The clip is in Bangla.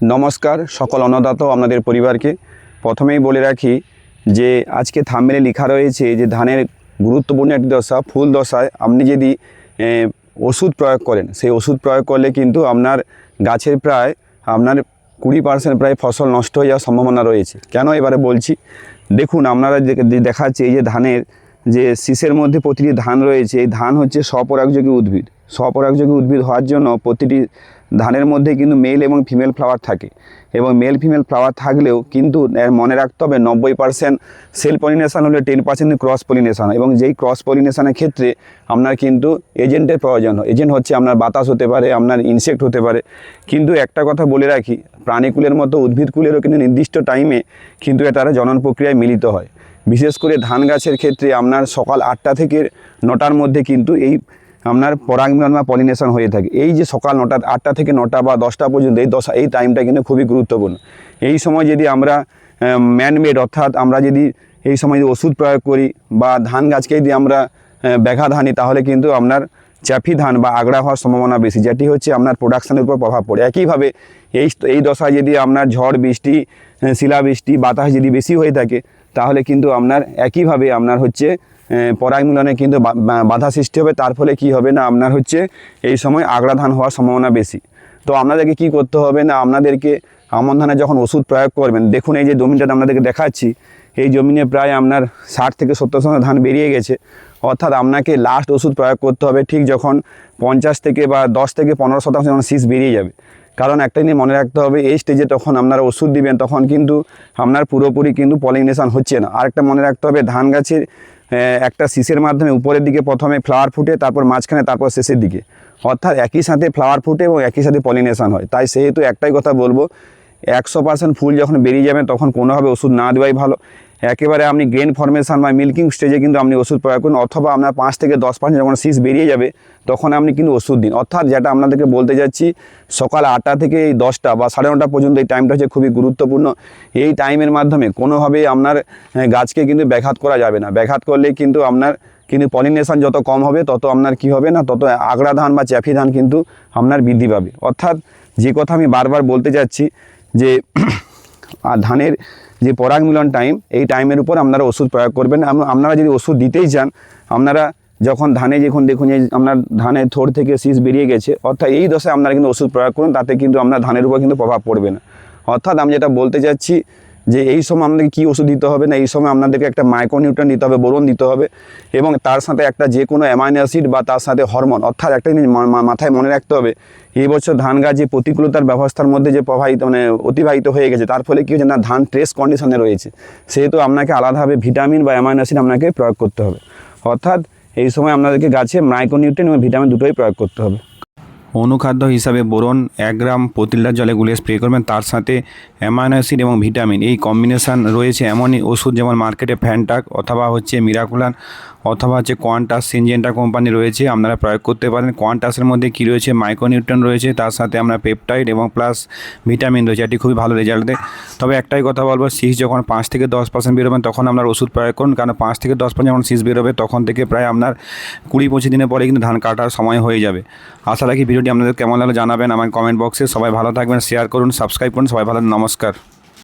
নমস্কার, সকল অন্নদাত আপনাদের পরিবারকে। প্রথমেই বলে রাখি যে, আজকে থামমেলে লেখা রয়েছে যে, ধানের গুরুত্বপূর্ণ একটি দশা, ফুল দশায় আপনি যদি ওষুধ প্রয়োগ করেন, সেই ওষুধ প্রয়োগ করলে কিন্তু আপনার গাছের প্রায়, আপনার কুড়ি পার্সেন্ট প্রায় ফসল নষ্ট হয়ে যাওয়ার সম্ভাবনা রয়েছে। কেন এবারে বলছি? দেখুন, আপনারা দেখাচ্ছে এই যে ধানের যে শীষের মধ্যে প্রতিটি ধান রয়েছে, এই ধান হচ্ছে স্বপরাগযোগী উদ্ভিদ। স্বপরাগযোগী উদ্ভিদ হওয়ার জন্য প্রতিটি ধানের মধ্যে কিন্তু মেল এবং ফিমেল ফ্লাওয়ার থাকে। এবং মেল ফিমেল ফ্লাওয়ার থাকলেও কিন্তু মনে রাখতে হবে নব্বই পার্সেন্ট সেল পলিনেশান হলে টেন পার্সেন্ট ক্রস পলিনেশান এবং যেই ক্রস পলিনেশানের ক্ষেত্রে আপনার কিন্তু এজেন্টের প্রয়োজন হয়। এজেন্ট হচ্ছে আপনার বাতাস হতে পারে, আপনার ইনসেক্ট হতে পারে। কিন্তু একটা কথা বলে রাখি প্রাণীকুলের মতো উদ্ভিদকুলেরও কিন্তু নির্দিষ্ট টাইমে কিন্তু তারা জনন প্রক্রিয়ায় মিলিত হয়। বিশেষ করে ধান গাছের ক্ষেত্রে আপনার সকাল আটটা থেকে নটার মধ্যে কিন্তু এই আপনার পরাগমিলন বা পলিনেশন হয়ে থাকে। এই যে সকাল নটা, আটটা থেকে নটা বা দশটা পর্যন্ত এই দশা, এই টাইমটা কিন্তু খুবই গুরুত্বপূর্ণ। এই সময় যদি আমরা ম্যানমেড অর্থাৎ আমরা যদি এই সময় যদি ওষুধ প্রয়োগ করি বা ধান গাছকে যদি আমরা ব্যাঘাত হানি, তাহলে কিন্তু আপনার চ্যাফি ধান বা আগড়া হওয়ার সম্ভাবনা বেশি, যেটি হচ্ছে আপনার প্রোডাকশানের উপর প্রভাব পড়ে। একইভাবে এই এই দশায় যদি আপনার ঝড় বৃষ্টি শিলাবৃষ্টি, বাতাস যদি বেশি হয়ে থাকে, তাহলে কিন্তু আপনার একইভাবে আপনার হচ্ছে পরাগমিলনে কিন্তু বাধা সৃষ্টি হবে, তার ফলে কি হবে না? আপনার হচ্ছে এই সময় আগড়া ধান হওয়ার সম্ভাবনা বেশি। তো আপনাদেরকে কি করতে হবে না? আপনাদেরকে আমন ধানে যখন ওষুধ প্রয়োগ করবেন, দেখুন এই যে জমিটা আপনাদেরকে দেখাচ্ছি, এই জমিনে প্রায় আপনার ষাট থেকে সত্তর শতাংশ ধান বেরিয়ে গেছে। অর্থাৎ আপনাকে লাস্ট ওষুধ প্রয়োগ করতে হবে ঠিক যখন পঞ্চাশ থেকে বা দশ থেকে পনেরো শতাংশ যখন শীষ বেরিয়ে যাবে। কারণ একটা জিনিস মনে রাখতে হবে, এই স্টেজে তখন আপনারা ওষুধ দিবেন, তখন কিন্তু আপনার পুরোপুরি কিন্তু পলিনেশন হচ্ছে না। আরেকটা মনে রাখতে হবে, ধান গাছের একটা শীষের মাধ্যমে উপরের দিকে প্রথমে ফ্লাওয়ার ফুটে, তারপর মাঝখানে, তারপর শেষের দিকে। অর্থাৎ একই সাথে ফ্লাওয়ার ফুটে এবং একই সাথে পলিনেশান হয়। তাই সেহেতু একটাই কথা বলব, একশো পার্সেন্ট ফুল যখন বেরিয়ে যাবে, তখন কোনোভাবে ওষুধ না দেওয়াই ভালো। একেবারে আপনি গ্রেন ফর্মেশন বা মিল্কিং স্টেজে কিন্তু আপনি ওষুধ প্রয়োগ করুন, অথবা আপনার পাঁচ থেকে দশ পার্সেন্ট যখন শীষ বেরিয়ে যাবে, তখন আপনি কিন্তু ওষুধ দিন। অর্থাৎ যেটা আপনাদেরকে বলতে যাচ্ছি, সকাল আটটা থেকে এই দশটা বা সাড়ে নটা পর্যন্ত এই টাইমটা হচ্ছে খুবই গুরুত্বপূর্ণ। এই টাইমের মাধ্যমে কোনোভাবে আপনার গাছকে কিন্তু ব্যাঘাত করা যাবে না। ব্যাঘাত করলে কিন্তু আপনার, কিন্তু পলিনেশন যত কম হবে, তত আপনার কি হবে না, তত আগড়া ধান বা চ্যাফি ধান কিন্তু আপনার বৃদ্ধি পাবে। অর্থাৎ যে কথা আমি বারবার বলতে যাচ্ছি যে আর ধানের যে পরাগ মিলন টাইম এই টাইমের উপর আপনারা ওষুধ প্রয়োগ করবেন। আপনারা যদি ওষুধ দিতেই চান, আপনারা যখন ধানে যখন দেখুন যে আপনার ধানের থোর থেকে শীষ বেরিয়ে গেছে, অর্থাৎ এই দশায় আপনারা কিন্তু ওষুধ প্রয়োগ করুন, তাতে কিন্তু আপনার ধানের উপর কিন্তু প্রভাব পড়বে না। অর্থাৎ আমি যেটা বলতে চাচ্ছি যে এই সময় আপনাদেরকে কী ওষুধ দিতে হবে না, এই সময় আপনাদেরকে একটা মাইক্রোনিউট্রন দিতে হবে বোরন দিতে হবে এবং তার সাথে একটা যে কোনো অ্যামাইনো অ্যাসিড বা তার সাথে হরমোন অর্থাৎ একটা জিনিস মাথায় মনে রাখতে হবে। এই বছর ধান গাছ যে প্রতিকূলতার ব্যবস্থার মধ্যে যে প্রবাহিত মানে অতিবাহিত হয়ে গেছে, তার ফলে কী হচ্ছে না, ধান ট্রেস কন্ডিশনে রয়েছে। সেহেতু আপনাকে আলাদাভাবে ভিটামিন বা অ্যামাইনো অ্যাসিড আপনাকে প্রয়োগ করতে হবে। অর্থাৎ এই সময় আপনাদেরকে গাছে মাইক্রোনিউট্রেন এবং ভিটামিন দুটোই প্রয়োগ করতে হবে। অনুখাদ্য হিসাবে বোরন, এক গ্রাম প্রতি লিটার জলে গুলিয়ে স্প্রে করবেন। তার সাথে অ্যামাইনো অ্যাসিড এবং ভিটামিন। এই কম্বিনেশান রয়েছে এমনই ওষুধ যেমন মার্কেটে ফ্যানটাক অথবা হচ্ছে মিরাকুলান অথবা হচ্ছে কোয়ান্টাস সিনজেন্টা কোম্পানি রয়েছে, আপনারা প্রয়োগ করতে পারেন। কোয়ান্টাসের মধ্যে কী রয়েছে? মাইক্রোনিউট্রন রয়েছে, তার সাথে আমরা পেপটাইড এবং প্লাস ভিটামিন রয়েছে। এটি খুবই ভালো রেজাল্ট দেয়। তবে একটাই কথা বলব শীষ যখন পাঁচ থেকে দশ পার্সেন্ট বেরোবেন, তখন আপনার ওষুধ প্রয়োগ করুন। কারণ পাঁচ থেকে দশ পার্সেন্ট যখন শীষ বেরোবে, তখন থেকে প্রায় আপনার কুড়ি পঁচিশ দিনের পরে কিন্তু ধান কাটার সময় হয়ে যাবে। আশা রাখি ভিডিওটি আপনাদের কেমন লাগল জানাবেন আমার কমেন্ট বক্সে সবাই ভালো থাকবেন শেয়ার করুন সাবস্ক্রাইব করুন। সবাই ভালো নমস্কার।